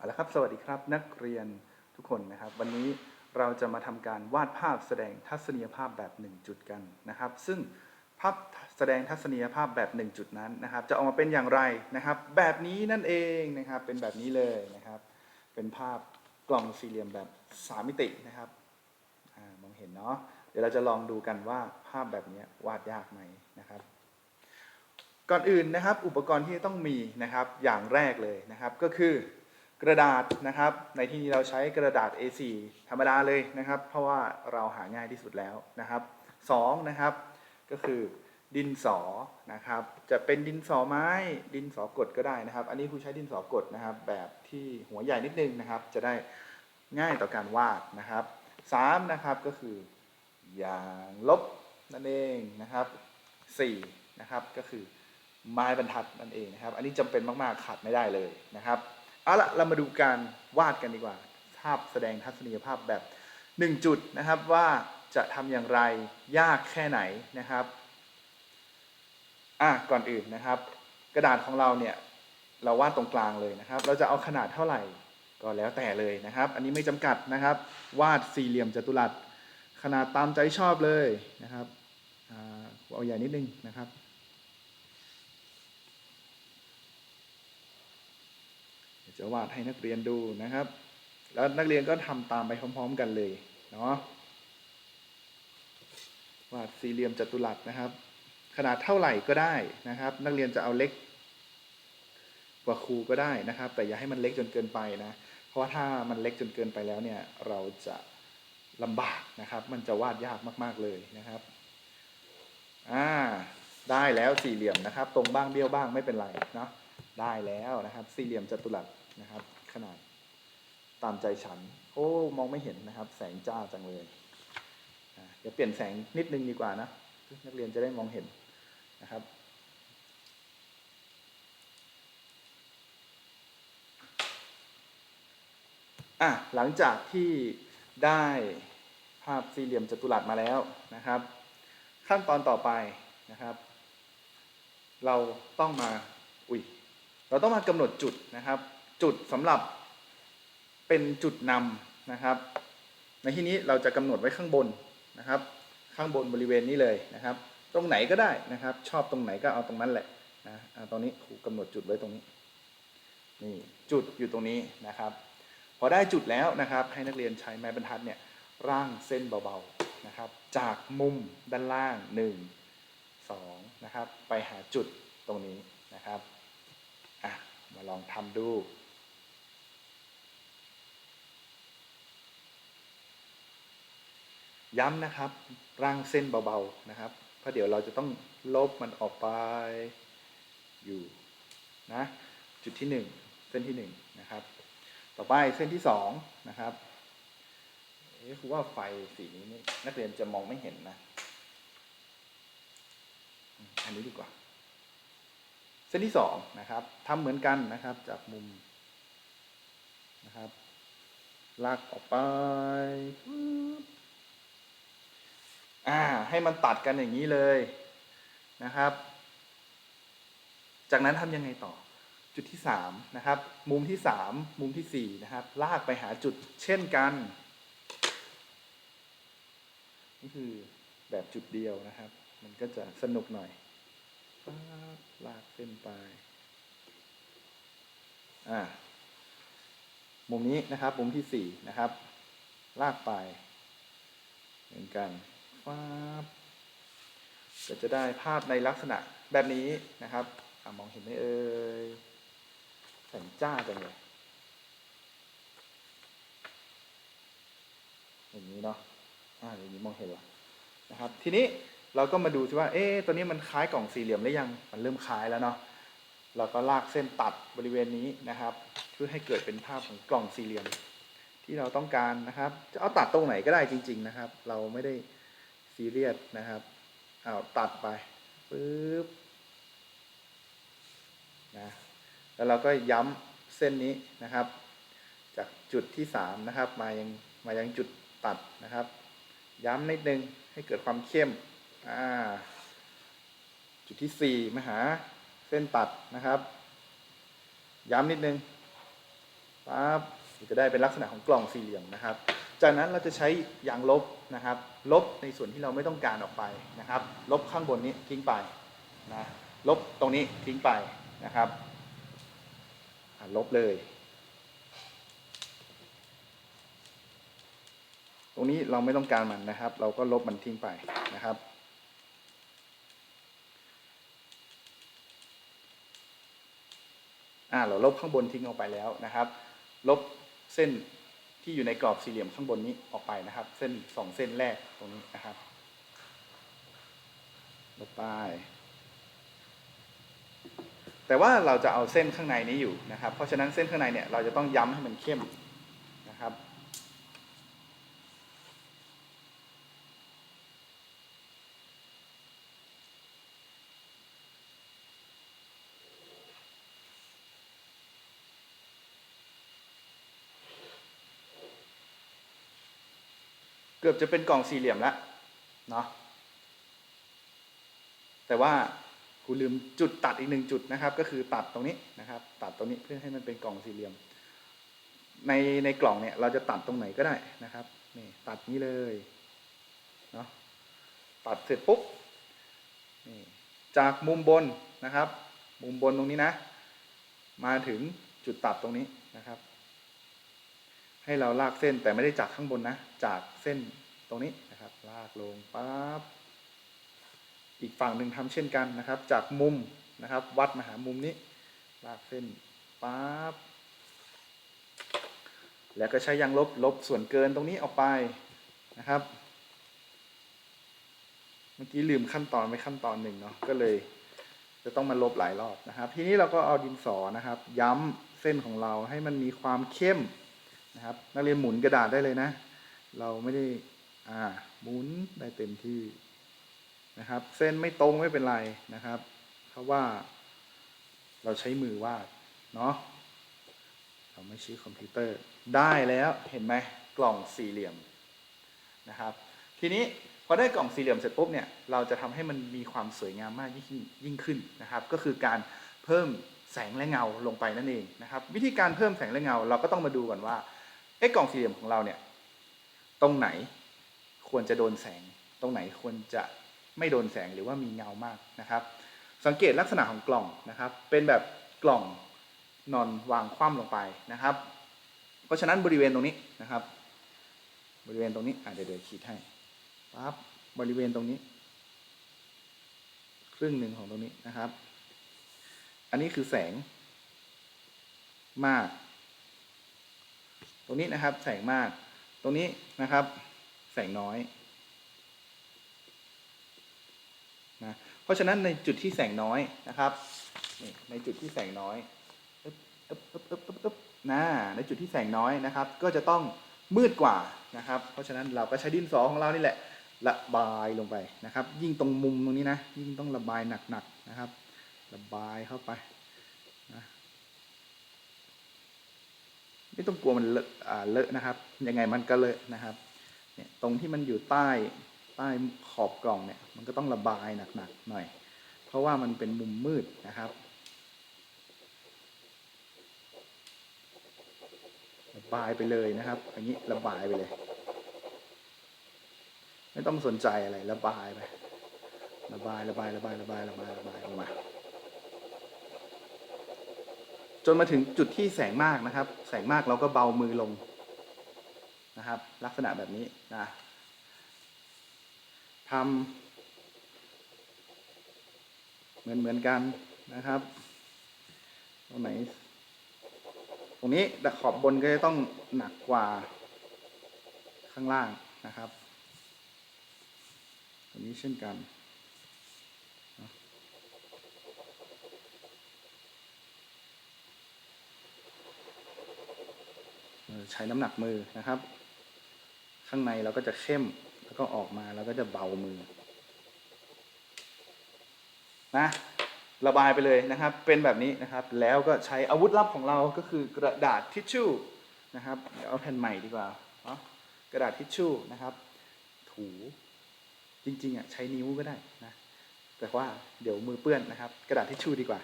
เอาละครับ สวัสดีครับนักเรียนทุกคนนะครับ วันนี้เราจะมาทำการวาดภาพแสดงทัศนียภาพแบบ 1 จุดกันนะครับ ซึ่งภาพแสดงทัศนียภาพแบบ 1 จุดนั้นนะครับ จะออกมาเป็นอย่างไรนะครับ แบบนี้นั่นเองนะครับ เป็นแบบนี้เลยนะครับ เป็นภาพกล่องสี่เหลี่ยมแบบสามมิตินะครับอมองเห็นเนาะเดี๋ยวเราจะลองดูกันว่าภาพแบบนี้วาดยากไหมนะครับก่อนอื่นนะครับอุปกรณ์ที่ต้องมีนะครับอย่างแรกเลยนะครับก็คือ กระดาษนะครับ ในที่นี้เราใช้กระดาษ A4 ธรรมดาเลยนะครับ เพราะว่าเราหาง่ายที่สุดแล้วนะครับสองนะครับ ก็คือดินสอนะครับ จะเป็นดินสอไม้ ดินสอกดก็ได้นะครับ อันนี้ครูใช้ดินสอกดนะครับ แบบที่หัวใหญ่นิดนึงนะครับ จะได้ง่ายต่อการวาดนะครับสามนะครับก็คือยางลบนั่นเองนะครับสี่นะครับก็คือไม้บรรทัดนั่นเองนะครับ อันนี้จำเป็นมาก ๆ ขาดไม่ได้เลยนะครับ เอาละเรามาดูการวาดกันดีกว่า ภาพแสดงทัศนียภาพแบบ 1 จุดนะครับว่าจะทำอย่างไรยากแค่ไหนนะครับอะก่อนอื่นนะครับ กระดาษของเราเนี่ยเราวาดตรงกลางเลยนะครับ เราจะเอาขนาดเท่าไหร่ก็แล้วแต่เลยนะครับ อันนี้ไม่จำกัดนะครับ วาดสี่เหลี่ยมจัตุรัสขนาดตามใจชอบเลยนะครับอเอาใหญ่นิดนึงนะครับ เดี๋ยว จะวาดให้นักเรียนดูนะครับ แล้วนักเรียนก็ทำตามไปพร้อม ๆ กันเลยเนาะวาดสี่เหลี่ยมจัตุรัสนะครับ ขนาดเท่าไหร่ก็ได้นะครับ นักเรียนจะเอาเล็กกว่าครูก็ได้นะครับ แต่อย่าให้มันเล็กจนเกินไปนะ เพราะว่าถ้ามันเล็กจนเกินไปแล้วเนี่ยเราจะลำบากนะครับ มันจะวาดยากมาก ๆเลยนะครับอ่าได้แล้วสี่เหลี่ยมนะครับ ตรงบ้างเบี้ยวบ้างไม่เป็นไรเนาะได้แล้วนะครับ สี่เหลี่ยมจัตุรัส นะครับ ขนาดตามใจฉัน โอ้มองไม่เห็นนะครับ แสงจ้าจังเลยเดี๋ยวเปลี่ยนแสงนิดนึงดีกว่านะนักเรียนจะได้มองเห็นนะครับอะหลังจากที่ได้ภาพสี่เหลี่ยมจัตุรัสมาแล้วนะครับ ขั้นตอนต่อไปนะครับ เราต้องมาอุ้ยเราต้องมากำหนดจุดนะครับ จุดสำหรับเป็นจุดนำนะครับ ในที่นี้เราจะกำหนดไว้ข้างบนนะครับ ข้างบนบริเวณนี้เลยนะครับ ตรงไหนก็ได้นะครับ ชอบตรงไหนก็เอาตรงนั้นแหละนะเอาตรงนี้ครูกำหนดจุดไว้ตรงนี้นี่จุดอยู่ตรงนี้นะครับ พอได้จุดแล้วนะครับ ให้นักเรียนใช้ไม้บรรทัดเนี่ยร่างเส้นเบาๆนะครับ จากมุมด้านล่าง 1 2นะครับ ไปหาจุดตรงนี้นะครับอะมาลองทำดู ย้ำนะครับร่างเส้นเบาๆนะครับ เพราะเดี๋ยวเราจะต้องลบมันออกไปอยู่นะจุดที่หนึ่งเส้นที่หนึ่งนะครับ ต่อไปเส้นที่สองนะครับเอ๊ะคือว่าไฟสีนี้นี่นักเรียนจะมองไม่เห็นนะ อันนี้ดีกว่า เส้นที่สองนะครับทำเหมือนกันนะครับ จากมุมนะครับ ลากออกไป อ่าให้มันตัดกันอย่างนี้เลยนะครับ จากนั้นทำยังไงต่อ จุดที่สามนะครับ มุมที่สามมุมที่สี่นะครับ ลากไปหาจุดเช่นกันนี่คือแบบจุดเดียวนะครับ มันก็จะสนุกหน่อยลากเส้นไปอ่ามุมนี้นะครับ มุมที่สี่นะครับ ลากไป เหมือนกัน ฟ้าก็จะได้ภาพในลักษณะแบบนี้นะครับอมองเห็นไหมเอ่ยแสงจ้าจังเลยอย่างนี้เนาะอ่าอย่างนี้มองเห็นละนะครับ ทีนี้เราก็มาดูซิว่า เอ๊ะตัวนี้มันคล้ายกล่องสี่เหลี่ยมหรือยัง มันเริ่มคล้ายแล้วเนาะ เราก็ลากเส้นตัดบริเวณนี้นะครับ เพื่อให้เกิดเป็นภาพของกล่องสี่เหลี่ยม ที่เราต้องการนะครับ จะเอาตัดตรงไหนก็ได้จริง ๆ นะครับ เราไม่ได้ ซีเรียสนะครับเอาตัดไปปึ๊บนะแล้วเราก็ย้ำเส้นนี้นะครับ จากจุดที่สามนะครับ มายังมายังจุดตัดนะครับ ย้ำนิดนึงให้เกิดความเข้มอ่าจุดที่สี่มาหาเส้นตัดนะครับ ย้ำนิดนึงปั๊บจะได้เป็นลักษณะของกล่องสี่เหลี่ยมนะครับ จากนั้นเราจะใช้ยางลบนะครับ ลบในส่วนที่เราไม่ต้องการออกไปนะครับ ลบข้างบนนี้ทิ้งไปนะลบตรงนี้ทิ้งไปนะครับลบเลย ตรงนี้เราไม่ต้องการมันนะครับ เราก็ลบมันทิ้งไปนะครับ อ่าเราลบข้างบนทิ้งออกไปแล้วนะครับ ลบเส้น ที่อยู่ในกรอบสี่เหลี่ยมข้างบนนี้ออกไปนะครับ เส้นสองเส้นแรกตรงนี้นะครับลบไป แต่ว่าเราจะเอาเส้นข้างในนี้อยู่นะครับ เพราะฉะนั้นเส้นข้างในเนี่ยเราจะต้องย้ำให้มันเข้ม เกือบจะเป็นกล่องสี่เหลี่ยมแล้วเนาะแต่ว่าครูลืมจุดตัดอีกหนึ่งจุดนะครับ ก็คือตัดตรงนี้นะครับ ตัดตรงนี้เพื่อให้มันเป็นกล่องสี่เหลี่ยม ในในกล่องเนี่ยเราจะตัดตรงไหนก็ได้นะครับนี่ตัดนี้เลยเนาะตัดเสร็จปุ๊บนี่จากมุมบนนะครับ มุมบนตรงนี้นะ มาถึงจุดตัดตรงนี้นะครับ ให้เราลากเส้นแต่ไม่ได้จากข้างบนนะ จากเส้นตรงนี้นะครับ ลากลงปั๊บอีกฝั่งหนึ่งทำเช่นกันนะครับ จากมุมนะครับ วัดมาหามุมนี้ ลากเส้นปั๊บแล้วก็ใช้ยางลบลบส่วนเกินตรงนี้ออกไปนะครับ เมื่อกี้ลืมขั้นตอนไปขั้นตอนหนึ่งเนาะก็เลย จะต้องมาลบหลายรอบนะครับ ทีนี้เราก็เอาดินสอนะครับ ย้ำเส้นของเราให้มันมีความเข้ม นะครับ นักเรียนหมุนกระดาษได้เลยนะ เราไม่ได้อ่าหมุนได้เต็มที่นะครับ เส้นไม่ตรงไม่เป็นไรนะครับเพราะว่า เราใช้มือวาดเนาะเราไม่ใช้คอมพิวเตอร์ได้แล้วเห็นไหมกล่องสี่เหลี่ยมนะครับ ทีนี้พอได้กล่องสี่เหลี่ยมเสร็จปุ๊บเนี่ยเราจะทำให้มันมีความสวยงามมากยิ่งยิ่งขึ้นนะครับ ก็คือการเพิ่มแสงและเงาลงไปนั่นเองนะครับ วิธีการเพิ่มแสงและเงา เราก็ต้องมาดูก่อนว่า ไอ้กล่องสี่เหลี่ยมของเราเนี่ย ตรงไหนควรจะโดนแสง ตรงไหนควรจะไม่โดนแสงหรือว่ามีเงามากนะครับ สังเกตลักษณะของกล่องนะครับ เป็นแบบกล่องนอนวางคว่ำลงไปนะครับ เพราะฉะนั้นบริเวณตรงนี้นะครับ บริเวณตรงนี้อะเดี๋ยวเดี๋ยวขีดให้ปั๊บบริเวณตรงนี้ ครึ่งหนึ่งของตรงนี้นะครับ อันนี้คือแสงมาก รงนี้นะครับแสงมาก ตรงนี้นะครับ แสงน้อยนะเพราะฉะนั้นในจุดที่แสงน้อยนะครับในจุดที่แสงน้อยอึ๊บอึ๊บอึ๊บอึ๊บอึ๊บนะในจุดที่แสงน้อยนะครับ ก็จะต้องมืดกว่านะครับ เพราะฉะนั้นเราก็ใช้ดินสอของเรานี่แหละ ระบายลงไปนะครับ ยิ่งตรงมุมตรงนี้นะ ยิ่งต้องระบายหนักๆนะครับ ระบายเข้าไปนะ ไม่ต้องกลัวมันเลอะเลอะนะครับ ยังไงมันก็เลอะนะครับเนี่ยตรงที่มันอยู่ใต้ใต้ขอบกล่องเนี่ยมันก็ต้องระบายหนักๆหน่อย เพราะว่ามันเป็นมุมมืดนะครับระบายไปเลยนะครับอย่างนี้ระบายไปเลย ไม่ต้องสนใจอะไรระบายไประบายระบายระบายระบายระบายระบายออกมา จนมาถึงจุดที่แสงมากนะครับ แสงมากเราก็เบามือลงนะครับ ลักษณะแบบนี้นะทำเหมือนเหมือนกันนะครับตรงไหนตรงนี้แต่ขอบบนก็จะต้องหนักกว่าข้างล่างนะครับ ตรงนี้เช่นกัน เอ่อ ใช้น้ำหนักมือนะครับ ข้างในเราก็จะเข้มแล้วก็ออกมาเราก็จะเบามือนะระบายไปเลยนะครับ เป็นแบบนี้นะครับ แล้วก็ใช้อาวุธลับของเราก็คือกระดาษทิชชู่นะครับเดี๋ยวเอาแผ่นใหม่ดีกว่าเนาะกระดาษทิชชู่นะครับ ถูจริงๆอะใช้นิ้วก็ได้นะแต่ว่าเดี๋ยวมือเปื้อนนะครับ กระดาษทิชชู่ดีกว่า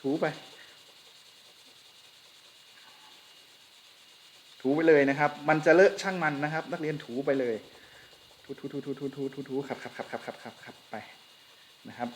ถูไป ถูไปเลยนะครับ มันจะเลอะช่างมันนะครับ นักเรียนถูไปเลย ถูถูถูถูถูถูถูถูขับขับขับขับขับขับขับไปนะครับ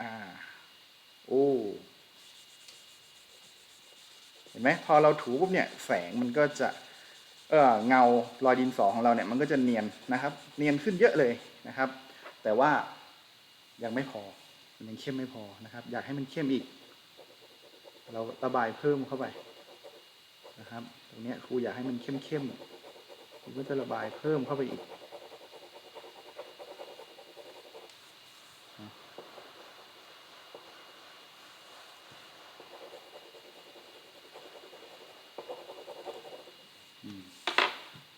อ่า โอ้เห็นไหมพอเราถูปุ๊บเนี่ยแสงมันก็จะ เออเงารอยดินสอของเราเนี่ยมันก็จะเนียนนะครับ เนียนขึ้นเยอะเลยนะครับ แต่ว่ายังไม่พอมันยังเข้มไม่พอนะครับ อยากให้มันเข้มอีก เราระบายเพิ่มเข้าไป นะครับ ตรงนี้ครูอยากให้มันเข้มเข้มๆครูก็จะระบายเพิ่มเข้าไปอีก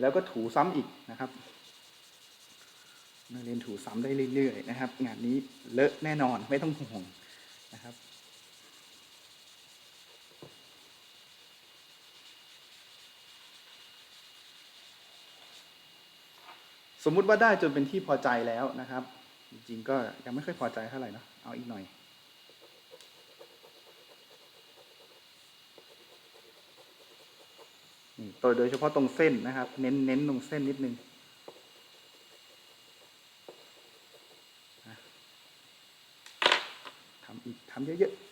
แล้วก็ถูซ้ำอีกนะครับนักเรียนถูซ้ำได้เรื่อยๆนะครับ งานนี้เลอะแน่นอนไม่ต้องห่วงนะครับ สมมุติว่าได้จนเป็นที่พอใจแล้วนะครับ จริงๆก็ยังไม่ค่อยพอใจเท่าไหร่นะเอาอีกหน่อย ตัวโดยเฉพาะตรงเส้นนะครับ เน้นเน้นตรงเส้นนิดนึงทำอีกทำเยอะๆ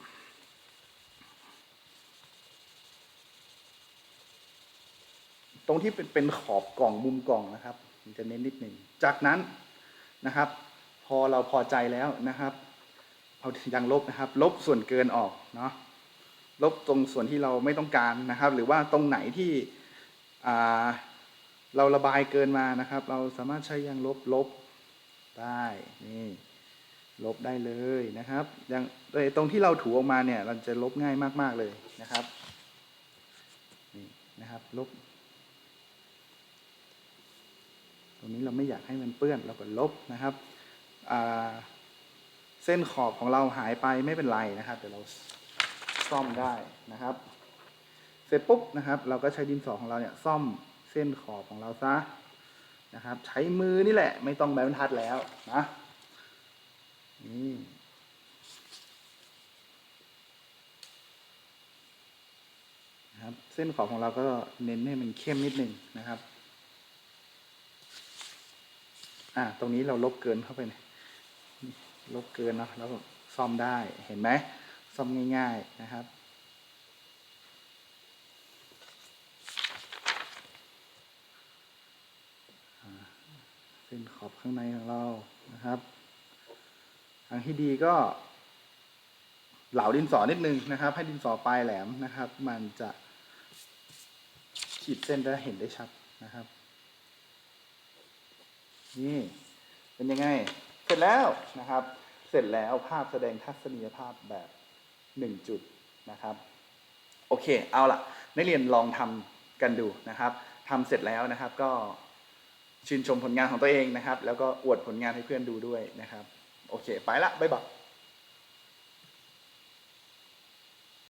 ตรงที่เป็นเป็นขอบกล่องมุมกล่องนะครับ มันจะเน้นนิดหนึ่ง จากนั้นนะครับ พอเราพอใจแล้วนะครับ เอายางลบนะครับ ลบส่วนเกินออกเนาะลบตรงส่วนที่เราไม่ต้องการนะครับ หรือว่าตรงไหนที่เราระบายเกินมานะครับ เราสามารถใช้ยางลบลบได้นี่ลบได้เลยนะครับอย่างตรงที่เราถูออกมาเนี่ย เราจะลบง่ายมาก ๆเลยนะครับนี่นะครับ ลบ ตรงนี้เราไม่อยากให้มันเปื้อนเราก็ลบนะครับ เส้นขอบของเราหายไปไม่เป็นไรนะครับเดี๋ยวเราซ่อมได้นะครับ เสร็จปุ๊บนะครับ เราก็ใช้ดินสอของเราเนี่ยซ่อมเส้นขอบของเราซะนะครับ ใช้มือนี่แหละ ไม่ต้องใบบรรทัดแล้วนะนี่ครับเส้นขอบของเราก็เน้นให้มันเข้มนิดนึงนะครับ อ่า ตรงนี้เราลบเกินเข้าไปหน่ยลบเกินเนาะแล้วซ่อมได้เห็นไหมซ่อมง่าย ๆนะครับ เส้นขอบข้างในของเรานะครับทางที่ดีก็ เหลาดินสอนิดนึงนะครับ ให้ดินสอปลายแหลมนะครับ มันจะขีดเส้นได้เห็นได้ชัดนะครับ นี่ เป็นยังไง เสร็จแล้วนะครับ เสร็จแล้วภาพแสดงทัศนียภาพแบบหนึ่งจุดนะครับ โอเค เอาล่ะ นักเรียนลองทำกันดูนะครับทำเสร็จแล้วนะครับก็ชื่นชมผลงานของตัวเองนะครับ แล้วก็อวดผลงานให้เพื่อนดูด้วยนะครับ โอเค ไปละบ๊ายบาย